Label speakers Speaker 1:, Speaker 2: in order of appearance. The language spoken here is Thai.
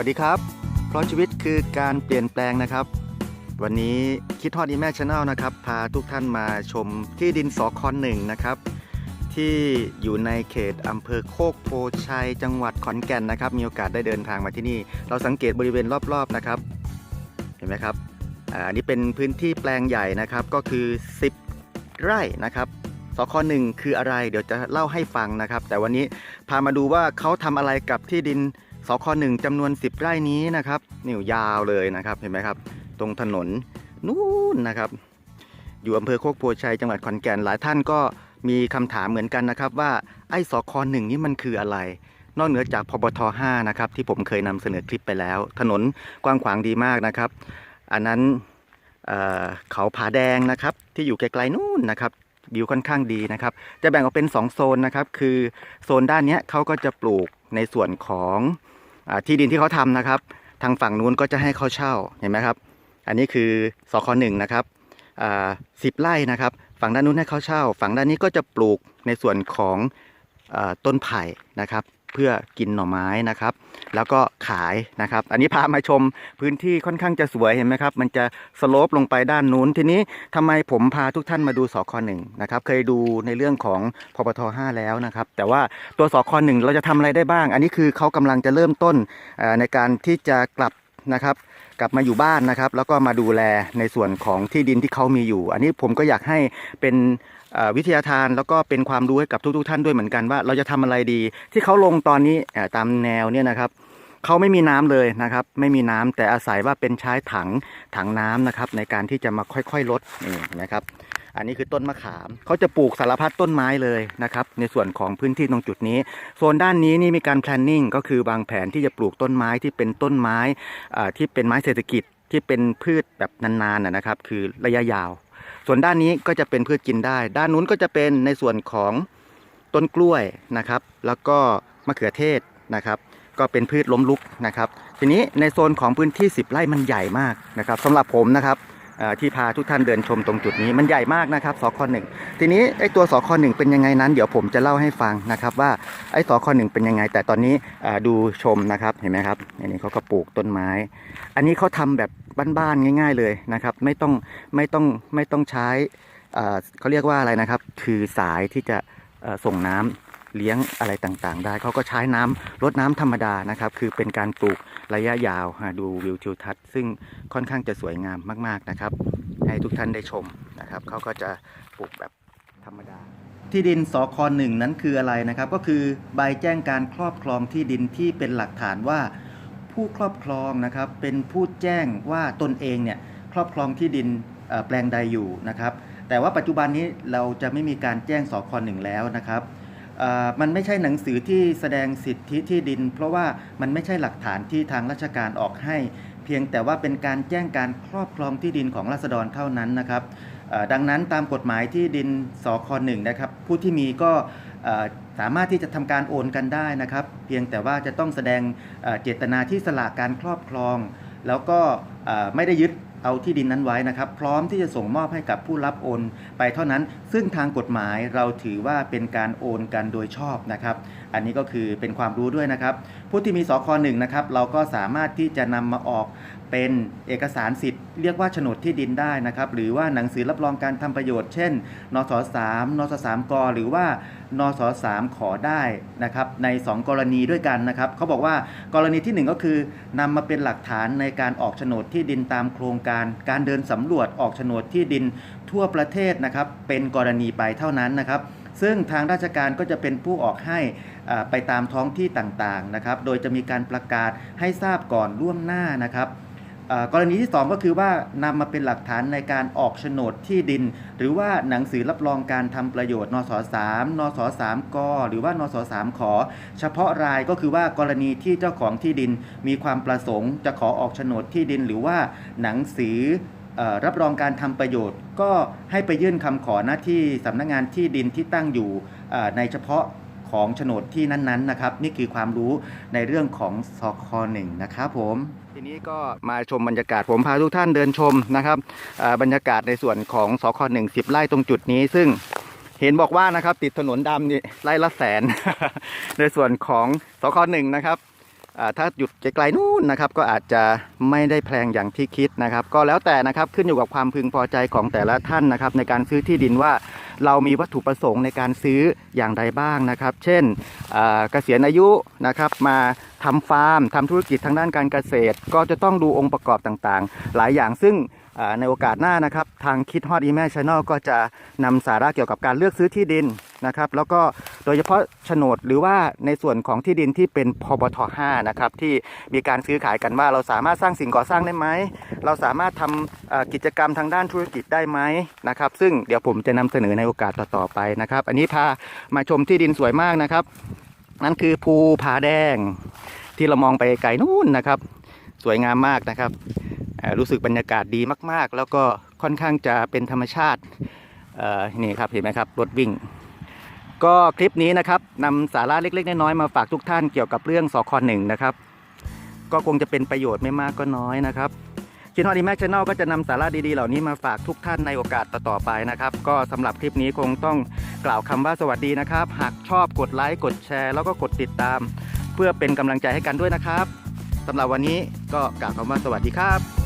Speaker 1: วัสดีครับ เพราะชีวิตคือการเปลี่ยนแปลงนะครับ วันนี้คิดทอดอีแม่ชาแนลนะครับ พาทุกท่านมาชมที่ดินสอคอนหนึ่งนะครับ ที่อยู่ในเขตอำเภอโคกโพชัยจังหวัดขอนแก่นนะครับ มีโอกาสได้เดินทางมาที่นี่ เราสังเกตบริเวณรอบๆนะครับ เห็นไหมครับอันนี้เป็นพื้นที่แปลงใหญ่นะครับก็คือ 10 ไร่นะครับสคหนึ่งคืออะไร เดี๋ยวจะเล่าให้ฟังนะครับ แต่วันนี้พามาดูว่าเขาทำอะไรกับที่ดิน สคหนึ่งจำนวน 10 ไร่นี้นะครับนี่ยาวเลยนะครับเห็นไหมครับ ตรงถนนนู่นนะครับ อยู่อำเภอโคกโพชัยจังหวัดขอนแก่นหลายท่านก็มีคำถามเหมือนกันนะครับ ว่าไอ้สคหนึ่งนี่มันคืออะไร นอกเหนือจากพบท5นะครับที่ผมเคยนำเสนอคลิปไปแล้ว ถนนกว้างขวางดีมากนะครับ อันนั้นเเขาผาแดงนะครับที่อยู่ไกลๆนู่นนะครับ วิวค่อนข้างดีนะครับ จะแบ่งออกเป็น 2 โซนนะครับ คือโซนด้านนี้เขาก็จะปลูกในส่วนของอที่ดินที่เขาทำนะครับ ทางฝั่งนู้นก็จะให้เขาเช่าเห็นไหมครับ อันนี้คือสคหนึ่งนะครับสิบไร่นะครับ ฝั่งด้านนู้นให้เขาเช่า ฝั่งด้านนี้ก็จะปลูกในส่วนของอต้นไผ่นะครับ เพื่อกินหน่อไม้นะครับ แล้วก็ขายนะครับ อันนี้พามาชมพื้นที่ค่อนข้างจะสวยเห็นไหมครับ มันจะสโลปลงไปด้านนู้นทีนี้ทำไมผมพาทุกท่านมาดูสคหนึ่งนะครับ เคยดูในเรื่องของพบท5แล้วนะครับ แต่ว่าตัวสคหนึ่งเราจะทำอะไรได้บ้าง อันนี้คือเขากำลังจะเริ่มต้นในการที่จะกลับนะครับกลับมาอยู่บ้านนะครับ แล้วก็มาดูแลในส่วนของที่ดินที่เขามีอยู่ อันนี้ผมก็อยากให้เป็น วิทยาทานแล้วก็เป็นความรู้ให้กับทุก ๆ ท่านด้วยเหมือนกันว่า เราจะทำอะไรดี ที่เขาลงตอนนี้ตามแนวเนี่ยนะครับเขาไม่มีน้ำเลยนะครับ ไม่มีน้ำแต่อาศัยว่าเป็นใช้ถังถังน้ำนะครับ ในการที่จะมาค่อยๆลดนี่นะครับ อันนี้คือต้นมะขามเขาจะปลูกสารพัดต้นไม้เลยนะครับ ในส่วนของพื้นที่ตรงจุดนี้โซนด้านนี้นี่มีการ planning ก็คือวางแผนที่จะปลูกต้นไม้ที่เป็นต้นไม้อ่าที่เป็นไม้เศรษฐกิจที่เป็นพืชแบบนานๆนะครับ คือระยะยาว ส่วนด้านนี้ก็จะเป็นพืชกินได้ ด้านนู้นก็จะเป็นในส่วนของต้นกล้วยนะครับ แล้วก็มะเขือเทศนะครับ ก็เป็นพืชล้มลุกนะครับ ทีนี้ในโซนของพื้นที่ 10 ไร่มันใหญ่มากนะครับสำหรับผมนะครับ ที่พาทุกท่านเดินชมตรงจุดนี้มันใหญ่มากนะครับสคหนึ่งทีนี้ไอ้ตัวสคหนึ่งเป็นยังไงนั้น เดี๋ยวผมจะเล่าให้ฟังนะครับ ว่าไอ้สคหนึ่งเป็นยังไง แต่ตอนนี้ดูชมนะครับเห็นไหมครับอันนี้เขาก็ปลูกต้นไม้ อันนี้เขาทำแบบบ้านๆง่าย ๆเลยนะครับ ไม่ต้องไม่ต้องไม่ต้องใช้เขาเรียกว่าอะไรนะครับ คือสายที่จะส่งน้ำ เลี้ยงอะไรต่างๆ ได้เขาก็ใช้น้ำรดน้ำธรรมดานะครับ คือเป็นการปลูกระยะยาวดูวิวทิวทัศน์ซึ่งค่อนข้างจะสวยงามมากๆนะครับ ให้ทุกท่านได้ชมนะครับเขาก็จะปลูกแบบธรรมดา ที่ดินสคหนึ่งนั้นคืออะไรนะครับ ก็คือใบแจ้งการครอบครองที่ดินที่เป็นหลักฐานว่าผู้ครอบครองนะครับเป็นผู้แจ้งว่าตนเองเนี่ยครอบครองที่ดินแปลงใดอยู่นะครับ แต่ว่าปัจจุบันนี้เราจะไม่มีการแจ้งสคหนึ่งแล้วนะครับ มันไม่ใช่หนังสือที่แสดงสิทธิที่ดิน เพราะว่ามันไม่ใช่หลักฐานที่ทางราชการออกให้ เพียงแต่ว่าเป็นการแจ้งการครอบครองที่ดินของราษฎรเท่านั้นนะครับดังนั้นตามกฎหมายที่ดินสคหนึ่งนะครับ ผู้ที่มีก็สามารถที่จะทำการโอนกันได้นะครับ เพียงแต่ว่าจะต้องแสดงเจตนาที่สละการครอบครอง แล้วก็ไม่ได้ยึด เอาที่ดินนั้นไว้นะครับ พร้อมที่จะส่งมอบให้กับผู้รับโอนไปเท่านั้น ซึ่งทางกฎหมายเราถือว่าเป็นการโอนกันโดยชอบนะครับอันนี้ก็คือเป็นความรู้ด้วยนะครับ ผู้ที่มีสคหนึ่งนะครับ เราก็สามารถที่จะนำมาออกเป็นเอกสารสิทธิ์เรียกว่าโฉนดที่ดินได้นะครับ หรือว่าหนังสือรับรองการทำประโยชน์ เช่น นสสามนสสามก หรือว่านสสามขอได้นะครับ ใน 2 กรณีด้วยกันนะครับ เขาบอกว่ากรณีทีหนึ่1 ก็คือนำมาเป็นหลักฐานในการออกโฉนดที่ดินตามโครงการ การเดินสำรวจออกโฉนดที่ดินทั่วประเทศนะครับ เป็นกรณีไปเท่านั้นนะครับ ซึ่งทางราชการก็จะเป็นผู้ออกให้ ไปตามท้องที่ต่างๆนะครับ โดยจะมีการประกาศให้ทราบก่อนล่วงหน้านะครับกรณีที่ 2 ก็คือว่านำมาเป็นหลักฐานในการออกโฉนดที่ดิน หรือว่าหนังสือรับรองการทำประโยชน์นสสามนสสามกหรือว่านสสามขอ เฉพาะรายก็คือว่ากรณีที่เจ้าของที่ดินมีความประสงค์จะขอออกโฉนดที่ดิน หรือว่าหนังสืออรับรองการทำประโยชน์ ก็ให้ไปยื่นคำขอหน้าที่สำนักงานที่ดินที่ตั้งอยู่ในเฉพาะ ของโฉนดที่นั้นๆนะครับนี่คือความรู้ในเรื่องของสคหนึ่งนะครับผมทีนี้ก็มาชมบรรยากาศผมพาทุกท่านเดินชมนะครับบรรยากาศในส่วนของสคหนึ่งสิบไร่ตรงจุดนี้ ซึ่งเห็นบอกว่านะครับติดถนนดำนี่ไร่ละแสน ในส่วนของสคหนึ่งนะครับ ถ้าหยุดไกลๆนู่นนะครับก็อาจจะไม่ได้แพงอย่างที่คิดนะครับ ก็แล้วแต่นะครับขึ้นอยู่กับความพึงพอใจของแต่ละท่านนะครับ ในการซื้อที่ดินว่าเรามีวัตถุประสงค์ในการซื้ออย่างใดบ้างนะครับ เช่นเกษียณอายุนะครับมาทำฟาร์มทำธุรกิจทางด้านการเกษตร ก็จะต้องดูองค์ประกอบต่างๆ หลายอย่างซึ่งในโอกาสหน้านะครับ ทางคิดฮอดอีแม่ช n นลก็จะนำสาระเกี่ยวกับการเลือกซื้อที่ดิน นะครับ แล้วก็โดยเฉพาะโฉนดหรือว่าในส่วนของที่ดินที่เป็นพบท5นะครับที่มีการซื้อขายกันว่าเราสามารถสร้างสิ่งก่อสร้างได้ไหมเราสามารถทำเอ่อกิจกรรมทางด้านธุรกิจได้ไหมนะครับซึ่งเดี๋ยวผมจะนำเสนอในโอกาสต่อๆไปนะครับ อันนี้พามาชมที่ดินสวยมากนะครับ นั่นคือภูผาแดง ที่เรามองไปไกลนู่นนะครับ สวยงามมากนะครับรู้สึกบรรยากาศดีมากๆ แล้วก็ค่อนข้างจะเป็นธรรมชาตินี่ครับเห็นไหมครับรถวิ่ง ก็คลิปนี้นะครับนำสาระเล็ก ๆ น้อยๆมาฝากทุกท่านเกี่ยวกับเรื่องสคหนึ่งนะครับ ก็คงจะเป็นประโยชน์ไม่มากก็น้อยนะครับชินฮอดีแม็กชแนลก็จะนำสาระดีๆเหล่านี้มาฝากทุกท่านในโอกาสต่อๆไปนะครับ ก็สำหรับคลิปนี้คงต้องกล่าวคำว่าสวัสดีนะครับ หากชอบกดไลค์กดแชร์ แล้วก็กดติดตาม เพื่อเป็นกำลังใจให้กันด้วยนะครับสำหรับวันนี้ก็กล่าวคำว่าสวัสดีครับ